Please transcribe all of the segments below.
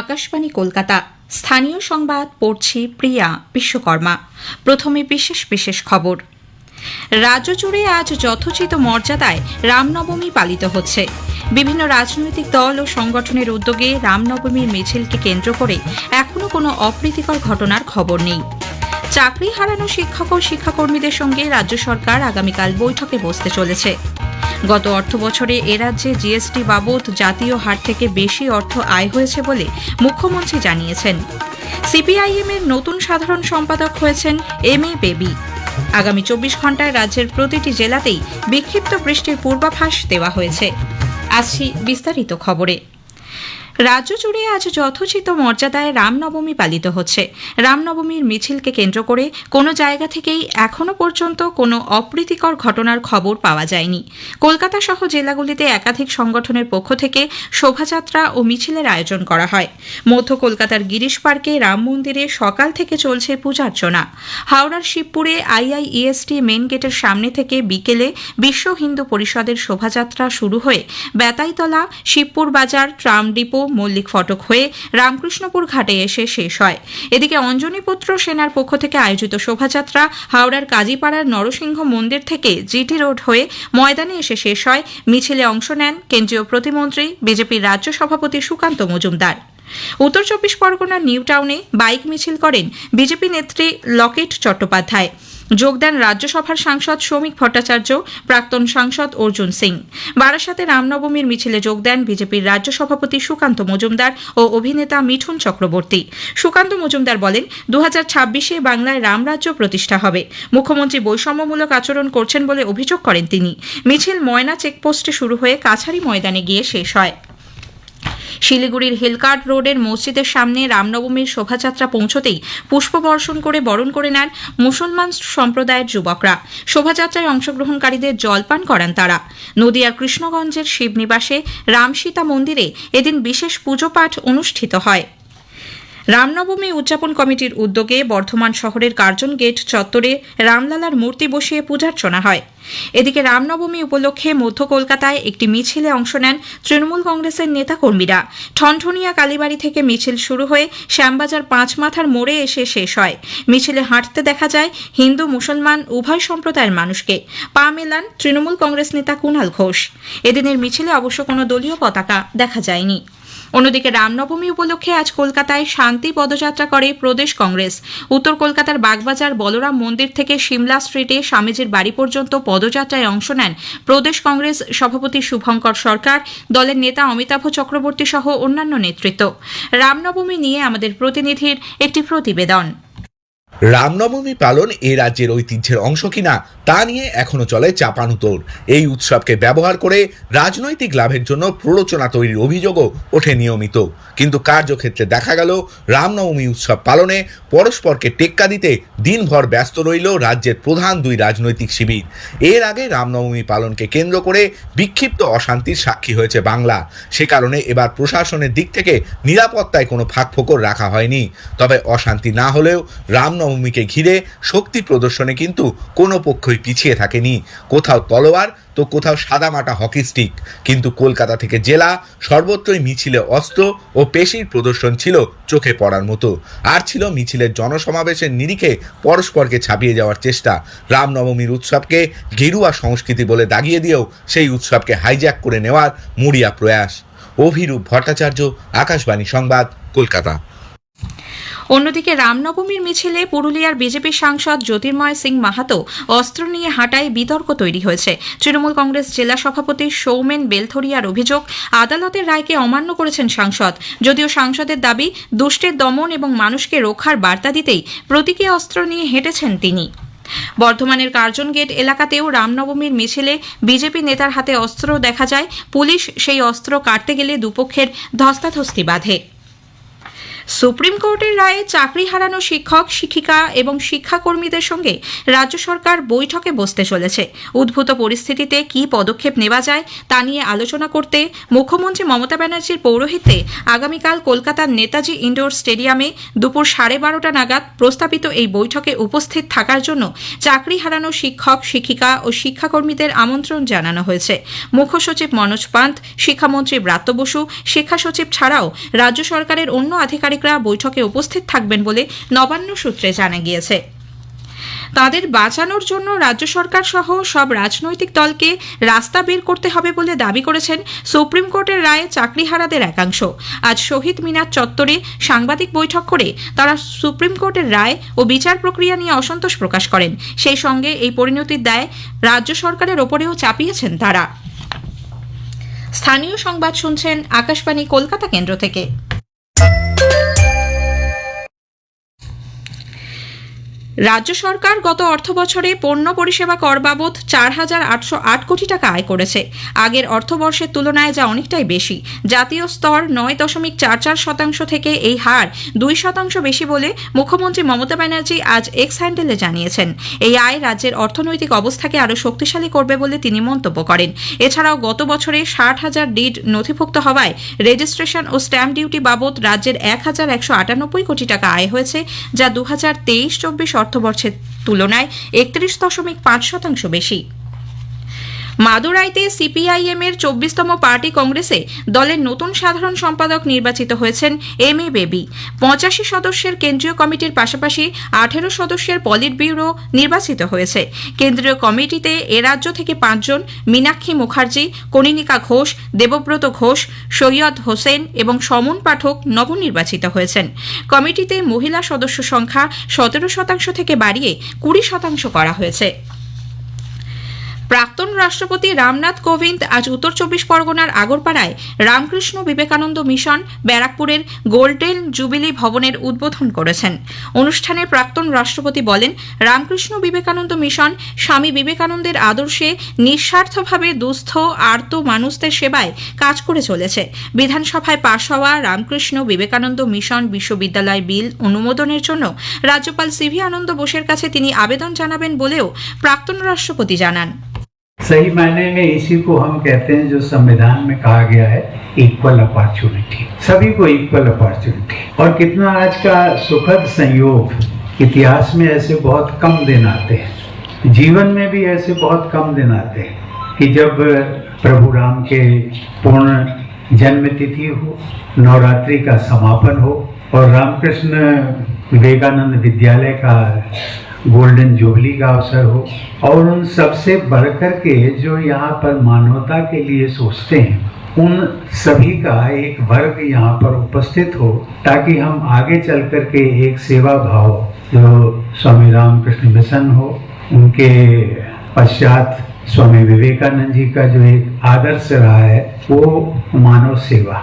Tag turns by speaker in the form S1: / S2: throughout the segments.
S1: আকাশবাণী কলকাতা। স্থানীয় সংবাদ, পড়ছি প্রিয়া বিশ্বকর্মা। প্রথমে বিশেষ বিশেষ খবর। রাজ্য জুড়ে আজ যথোচিত মর্যাদায় রামনবমী পালিত হচ্ছে। বিভিন্ন রাজনৈতিক দল ও সংগঠনের উদ্যোগে রামনবমীর মিছিলকে কেন্দ্র করে এখনও কোনো অপ্রীতিকর ঘটনার খবর নেই। চাকরি হারানো শিক্ষক ও শিক্ষাকর্মীদের সঙ্গে রাজ্য সরকার আগামীকাল বৈঠকে বসতে চলেছে। গত অর্থ বছরে এ রাজ্যে জিএসটি বাবদ জাতীয় হার থেকে বেশি অর্থ আয় হয়েছে বলে মুখ্যমন্ত্রী জানিয়েছেন। সিপিআইএম এর নতুন সাধারণ সম্পাদক হয়েছেন এম এ বেবি। আগামী চব্বিশ ঘন্টায় রাজ্যের প্রতিটি জেলাতেই বিক্ষিপ্ত বৃষ্টির পূর্বাভাস দেওয়া হয়েছে। আসছি বিস্তারিত খবরে। রাজ্য জুড়ে আজ যথোচিত মর্যাদায় রামনবমী পালিত হচ্ছে। রামনবমীর মিছিলকে কেন্দ্র করে কোনো জায়গা থেকেই এখনও পর্যন্ত কোনো অপ্রীতিকর ঘটনার খবর পাওয়া যায়নি। কলকাতা সহ জেলাগুলিতে একাধিক সংগঠনের পক্ষ থেকে শোভাযাত্রা ও মিছিলের আয়োজন করা হয়। মধ্য কলকাতার গিরিশ পার্কে রাম মন্দিরে সকাল থেকে চলছে পূজার্চনা। হাওড়ার শিবপুরে আইআইইএসটি মেন গেটের সামনে থেকে বিকেলে বিশ্ব হিন্দু পরিষদের শোভাযাত্রা শুরু হয়ে বেতাইতলা, শিবপুর বাজার ট্রাম ডিপো মল্লিক ফটক হয়ে রামকৃষ্ণপুর ঘাটে এসে শেষ হয়। এদিকে অঞ্জনীপুত্র সেনার পক্ষ থেকে আয়োজিত শোভাযাত্রা হাওড়ার কাজীপাড়ার নরসিংহ মন্দির থেকে জিটি রোড হয়ে ময়দানে এসে শেষ হয়। মিছিলে অংশ নেন কেন্দ্রীয় প্রতিমন্ত্রী, বিজেপির রাজ্য সভাপতি সুকান্ত মজুমদার। উত্তর চব্বিশ পরগনার নিউ টাউনে বাইক মিছিল করেন বিজেপি নেত্রী লকেট চট্টোপাধ্যায়। যোগ দেন রাজ্যসভার সাংসদ শ্রমিক ভট্টাচার্য, প্রাক্তন সাংসদ অর্জুন সিং। বারাসাতে রামনবমীর মিছিলে যোগ দেন বিজেপির রাজ্য সভাপতি সুকান্ত মজুমদার ও অভিনেতা মিঠুন চক্রবর্তী। সুকান্ত মজুমদার বলেন দু হাজার ছাব্বিশে বাংলায় রামরাজ্য প্রতিষ্ঠা হবে। মুখ্যমন্ত্রী বৈষম্যমূলক আচরণ করছেন বলে অভিযোগ করেন তিনি। মিছিল ময়না চেকপোস্টে শুরু হয়ে কাছারি ময়দানে গিয়ে শেষ হয়। শিলিগুড়ির হিলকার্ট রোডের মসজিদের সামনে রামনবমীর শোভাযাত্রা পৌঁছতেই পুষ্পবর্ষণ করে বরণ করে নেন মুসলমান সম্প্রদায়ের যুবকরা। শোভাযাত্রায় অংশগ্রহণকারীদের জলপান করান তারা। নদিয়ার কৃষ্ণগঞ্জের শিবনিবাসে রামসীতা মন্দিরে এদিন বিশেষ পুজো পাঠ অনুষ্ঠিত হয়। রামনবমী উদযাপন কমিটির উদ্যোগে বর্ধমান শহরের কার্জন গেট চত্বরে রামলালার মূর্তি বসিয়ে পূজার্চনা হয়। এদিকে রামনবমী উপলক্ষে মধ্য কলকাতায় একটি মিছিলে অংশ নেন তৃণমূল কংগ্রেসের নেতাকর্মীরা। ঠনঠনিয়া কালীবাড়ি থেকে মিছিল শুরু হয়ে শ্যামবাজার পাঁচ মাথার মোড়ে এসে শেষ হয়। মিছিলে হাঁটতে দেখা যায় হিন্দু, মুসলমান, উভয় সম্প্রদায়ের মানুষকে। পা মেলান তৃণমূল কংগ্রেস নেতা কুণাল ঘোষ। এদিনের মিছিলে অবশ্য কোনো দলীয় পতাকা দেখা যায়নি। অন্যদিকে রামনবমী উপলক্ষে আজ কলকাতায় শান্তি পদযাত্রা করে প্রদেশ কংগ্রেস। উত্তর কলকাতার বাগবাজার বলরাম মন্দির থেকে সিমলা স্ট্রিটে স্বামীজির বাড়ি পর্যন্ত পদযাত্রায় অংশ নেন প্রদেশ কংগ্রেস সভাপতি শুভঙ্কর সরকার, দলের নেতা অমিতাভ চক্রবর্তী সহ অন্যান্য নেতৃত্ব। রামনবমী নিয়ে আমাদের প্রতিনিধির একটি প্রতিবেদন।
S2: রামনবমী পালন এ রাজ্যের ঐতিহ্যের অংশ কিনা তা নিয়ে এখনও চলে চাপানুতোর এই উৎসবকে ব্যবহার করে রাজনৈতিক লাভের জন্য প্ররোচনা তৈরির অভিযোগও ওঠে নিয়মিত। কিন্তু কার্যক্ষেত্রে দেখা গেল, রামনবমী উৎসব পালনে পরস্পরকে টেক্কা দিতে দিনভর ব্যস্ত রইল রাজ্যের প্রধান দুই রাজনৈতিক শিবির। এর আগে রামনবমী পালনকে কেন্দ্র করে বিক্ষিপ্ত অশান্তির সাক্ষী হয়েছে বাংলা। সে কারণে এবার প্রশাসনের দিক থেকে নিরাপত্তায় কোনো ফাঁকফোকর রাখা হয়নি। তবে অশান্তি না হলেও রামনবমীকে ঘিরে শক্তি প্রদর্শনে কিন্তু কোনো পক্ষই পিছিয়ে থাকেনি। কোথাও তলোয়ার তো কোথাও সাদামাটা হকি স্টিক। কিন্তু কলকাতা থেকে জেলা সর্বত্রই মিছিলে অস্ত্র ও পেশির প্রদর্শন ছিল চোখে পড়ার মতো। আর ছিল মিছিলের জনসমাবেশের নিরিখে পরস্পরকে ছাপিয়ে যাওয়ার চেষ্টা। রামনবমীর উৎসবকে গেরুয়া সংস্কৃতি বলে দাগিয়ে দিয়েও সেই উৎসবকে হাইজ্যাক করে নেওয়ার মুড়িয়া প্রয়াস। অভিরূপ ভট্টাচার্য, আকাশবাণী সংবাদ, কলকাতা।
S1: অন্যদিকে রামনবমীর মিছিলে পুরুলিয়ার বিজেপি সাংসদ জ্যোতির্ময় সিং মাহাতো অস্ত্র নিয়ে হাঁটায় বিতর্ক তৈরি হয়েছে। তৃণমূল কংগ্রেস জেলা সভাপতি সৌমেন বেলথরিয়ার অভিযোগ, আদালতের রায়কে অমান্য করেছেন সাংসদ। যদিও সাংসদের দাবি, দুষ্টের দমন এবং মানুষকে রক্ষার বার্তা দিতেই প্রতীকী অস্ত্র নিয়ে হেঁটেছেন তিনি। বর্ধমানের কার্জন গেট এলাকাতেও রামনবমীর মিছিলে বিজেপি নেতার হাতে অস্ত্র দেখা যায়। পুলিশ সেই অস্ত্র কাটতে গেলে দুপক্ষের ধস্তাধস্তি বাঁধে। সুপ্রিম কোর্টের রায়ে চাকরি হারানো শিক্ষক, শিক্ষিকা এবং শিক্ষাকর্মীদের সঙ্গে রাজ্য সরকার বৈঠকে বসতে চলেছে। উদ্ভূত পরিস্থিতিতে কী পদক্ষেপ নেওয়া যায় তা নিয়ে আলোচনা করতে মুখ্যমন্ত্রী মমতা ব্যানার্জির পৌরোহিত্যে আগামীকাল কলকাতার নেতাজি ইনডোর স্টেডিয়ামে দুপুর সাড়ে বারোটা নাগাদ প্রস্তাবিত এই বৈঠকে উপস্থিত থাকার জন্য চাকরি হারানো শিক্ষক, শিক্ষিকা ও শিক্ষাকর্মীদের আমন্ত্রণ জানানো হয়েছে। মুখ্য সচিব মনোজ পান্ত শিক্ষামন্ত্রী ব্রাত্য বসু, শিক্ষা সচিব ছাড়াও রাজ্য সরকারের অন্য আধিকারিকরা বৈঠকে উপস্থিত থাকবেন বলে নবান্ন সূত্রে জানা গিয়েছে। তাদের বাঁচানোর জন্য রাজ্য সরকার সহ সব রাজনৈতিক দলকে রাস্তা বের করতে হবে বলে দাবি করেছেন সুপ্রিম কোর্টের রায়ে চাকরিহারাদের একাংশ। আজ শহীদ মিনার চত্বরে সাংবাদিক বৈঠক করে তারা সুপ্রিম কোর্টের রায় ও বিচার প্রক্রিয়া নিয়ে অসন্তোষ প্রকাশ করেন। সেই সঙ্গে এই পরিণতির দায় রাজ্য সরকারের ওপরেও চাপিয়েছেন তারা। স্থানীয় সংবাদ শুনছেন আকাশবাণী কলকাতা কেন্দ্র থেকে। রাজ্য সরকার গত অর্থ বছরে পণ্য পরিষেবা কর বাবদ চার হাজার আটশো আট কোটি টাকা আয় করেছে। আগের অর্থবর্ষের তুলনায় যা অনেকটাই বেশি। জাতীয় স্তর নয় দশমিক চার চার শতাংশ থেকে এই হার দুই শতাংশ বেশি বলে মুখ্যমন্ত্রী মমতা ব্যানার্জি আজ এক্স হ্যান্ডেলে জানিয়েছেন। এই আয় রাজ্যের অর্থনৈতিক অবস্থাকে আরও শক্তিশালী করবে বলে তিনি মন্তব্য করেন। এছাড়াও গত বছরে ষাট হাজার ডিড নথিভুক্ত হওয়ায় রেজিস্ট্রেশন ও স্ট্যাম্প ডিউটি বাবদ রাজ্যের এক হাজার একশো আটানব্বই কোটি টাকা আয় হয়েছে, যা দু হাজার তেইশ চব্বিশ অর্থবর্ষের তুলনায় একত্রিশ দশমিক পাঁচ শতাংশ বেশি। মাদুরাইতে সিপিআইএম এর চব্বিশতম পার্টি কংগ্রেসে দলের নতুন সাধারণ সম্পাদক নির্বাচিত হয়েছেন এম এ বেবি। পঁচাশি সদস্যের কেন্দ্রীয় কমিটির পাশাপাশি আঠেরো সদস্যের পলিট ব্যুরো নির্বাচিত হয়েছে। কেন্দ্রীয় কমিটিতে এ রাজ্য থেকে পাঁচজন মীনাক্ষী মুখার্জি কনিনিকা ঘোষ, দেবব্রত ঘোষ, সৈয়দ হোসেন এবং সমন পাঠক নবনির্বাচিত হয়েছেন। কমিটিতে মহিলা সদস্য সংখ্যা সতেরো শতাংশ থেকে বাড়িয়ে কুড়ি শতাংশ করা হয়েছে। প্রাক্তন রাষ্ট্রপতি রামনাথ কোবিন্দ আজ উত্তর চব্বিশ পরগনার আগরপাড়ায় রামকৃষ্ণ বিবেকানন্দ মিশন ব্যারাকপুরের গোল্ডেন জুবিলি ভবনের উদ্বোধন করেছেন। অনুষ্ঠানে প্রাক্তন রাষ্ট্রপতি বলেন, রামকৃষ্ণ বিবেকানন্দ মিশন স্বামী বিবেকানন্দের আদর্শে নিঃস্বার্থভাবে দুস্থ, আর্ত মানুষদের সেবায় কাজ করে চলেছে। বিধানসভায় পাশ হওয়া রামকৃষ্ণ বিবেকানন্দ মিশন বিশ্ববিদ্যালয় বিল অনুমোদনের জন্য রাজ্যপাল সিভি আনন্দ বোসের কাছে তিনি আবেদন জানাবেন বলেও প্রাক্তন রাষ্ট্রপতি জানান।
S3: सही मायने में इसी को हम कहते हैं जो संविधान में कहा गया है इक्वल अपॉर्चुनिटी सभी को इक्वल अपॉर्चुनिटी और कितना आज का सुखद संयोग, इतिहास में ऐसे बहुत कम दिन आते हैं। जीवन में भी ऐसे बहुत कम दिन आते हैं कि जब प्रभु राम के पूर्ण जन्म तिथि हो, नवरात्रि का समापन हो और रामकृष्ण विवेकानंद विद्यालय का गोल्डन जुबली का अवसर हो और उन सबसे बढ़कर के जो यहाँ पर मानवता के लिए सोचते हैं, उन सभी का एक वर्ग यहाँ पर उपस्थित हो ताकि हम आगे चल कर के एक सेवा भाव, जो स्वामी रामकृष्ण मिशन हो, उनके पश्चात स्वामी विवेकानंद जी का जो एक आदर्श रहा है, वो मानव सेवा।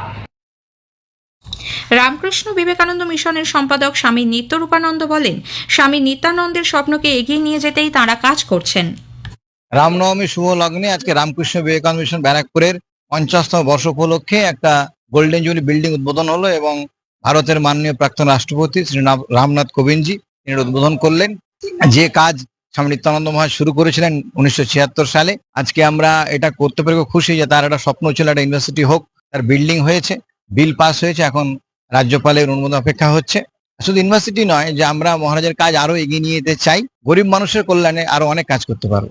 S1: রামকৃষ্ণ বিবেকানন্দ মিশনের সম্পাদক স্বামী নিত্যরূপানন্দ বলেন, স্বামী নিত্যানন্দের স্বপ্নকে এগিয়ে নিয়ে যেতেই তাঁরা কাজ করছেন।
S4: রামনবমী শুভ লগ্নে আজকে রামকৃষ্ণ বিবেকানন্দ মিশন ব্যারাকপুরের পঞ্চাশতম বর্ষ উপলক্ষে একটা গোল্ডেন জুবলি বিল্ডিং উদ্বোধন হলো এবং ভারতের মাননীয় প্রাক্তন রাষ্ট্রপতি শ্রী রাম- রামনাথ কোবিন্দজি তিনি উদ্বোধন করলেন। যে কাজ স্বামী নিত্যানন্দ মহারাজ শুরু করেছিলেন উনিশশো ছিয়াত্তর সালে, আজকে আমরা এটা করতে পেরে খুশি যে তার একটা স্বপ্ন ছিল, একটা ইউনিভার্সিটি হোক, তার বিল্ডিং হয়েছে, বিল পাস হয়েছে, এখন রাজ্যপালের অনুমোদন অপেক্ষা হচ্ছে। শুধু ইউনিভার্সিটি নয় যে আমরা মহারাজের কাজ আরও এগিয়ে নিয়ে যেতে চাই, গরিব মানুষের কল্যাণে আরও অনেক কাজ করতে পারব।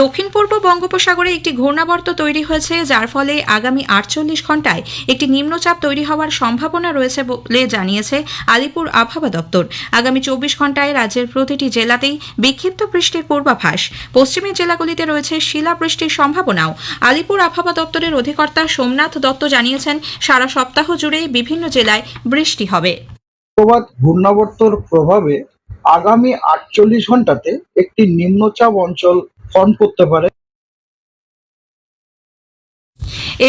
S1: দক্ষিণ পূর্ব বঙ্গোপসাগরে একটি ঘূর্ণাবর্ত তৈরি হয়েছে, যার ফলে আগামী আটচল্লিশ ঘন্টায় একটি নিম্নচাপ তৈরি হওয়ার সম্ভাবনা রয়েছে বলে জানিয়েছে আলিপুর আবহাওয়া দপ্তর। আগামী চব্বিশ ঘন্টায় রাজ্যের প্রতিটি জেলাতেই বিক্ষিপ্ত বৃষ্টির পূর্বাভাস। পশ্চিমের জেলাগুলিতে রয়েছে শিলাবৃষ্টির সম্ভাবনাও। আলিপুর আবহাওয়া দপ্তরের অধিকর্তা সোমনাথ দত্ত জানিয়েছেন, সারা সপ্তাহ জুড়ে বিভিন্ন জেলায় বৃষ্টি হবে।
S5: চক্রবাত ঘূর্ণাবর্তর প্রভাবে আগামী আটচল্লিশ ঘন্টাতে একটি নিম্নচাপ অঞ্চল ফর্ম করতে পারে।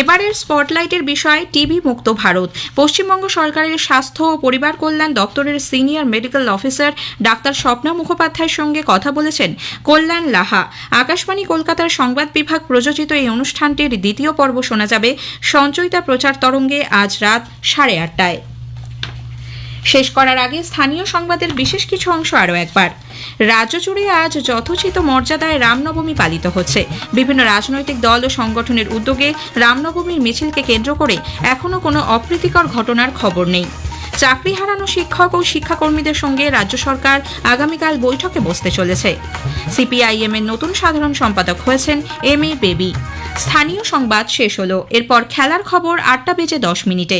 S1: এবারের স্পটলাইটের বিষয় টিবি মুক্ত ভারত। পশ্চিমবঙ্গ সরকারের স্বাস্থ্য ও পরিবার কল্যাণ দপ্তরের senior medical officer doctor Swapna মুখোপাধ্যায়ের সঙ্গে কথা বলেছেন কল্যাণ লাহা। আকাশবাণী কলকাতার সংবাদ বিভাগ প্রযোজিত এই অনুষ্ঠানটির দ্বিতীয় পর্ব শোনা যাবে সঞ্চয়িতা প্রচার তরঙ্গে আজ রাত সাড়ে আটটায়। শেষ করার আগে স্থানীয় সংবাদের বিশেষ কিছু অংশ আরও একবার। রাজ্য জুড়ে আজ যথোচিত মর্যাদায় রামনবমী পালিত হচ্ছে। বিভিন্ন রাজনৈতিক দল ও সংগঠনের উদ্যোগে রামনবমীর মিছিলকে কেন্দ্র করে এখনও কোনো অপ্রীতিকর ঘটনার খবর নেই। চাকরি হারানো শিক্ষক ও শিক্ষাকর্মীদের সঙ্গে রাজ্য সরকার আগামীকাল বৈঠকে বসতে চলেছে। সিপিআইএম এর নতুন সাধারণ সম্পাদক হয়েছেন এম এ বেবি। স্থানীয় সংবাদ শেষ হলো। এরপর খেলার খবর আটটা বেজে দশ মিনিটে।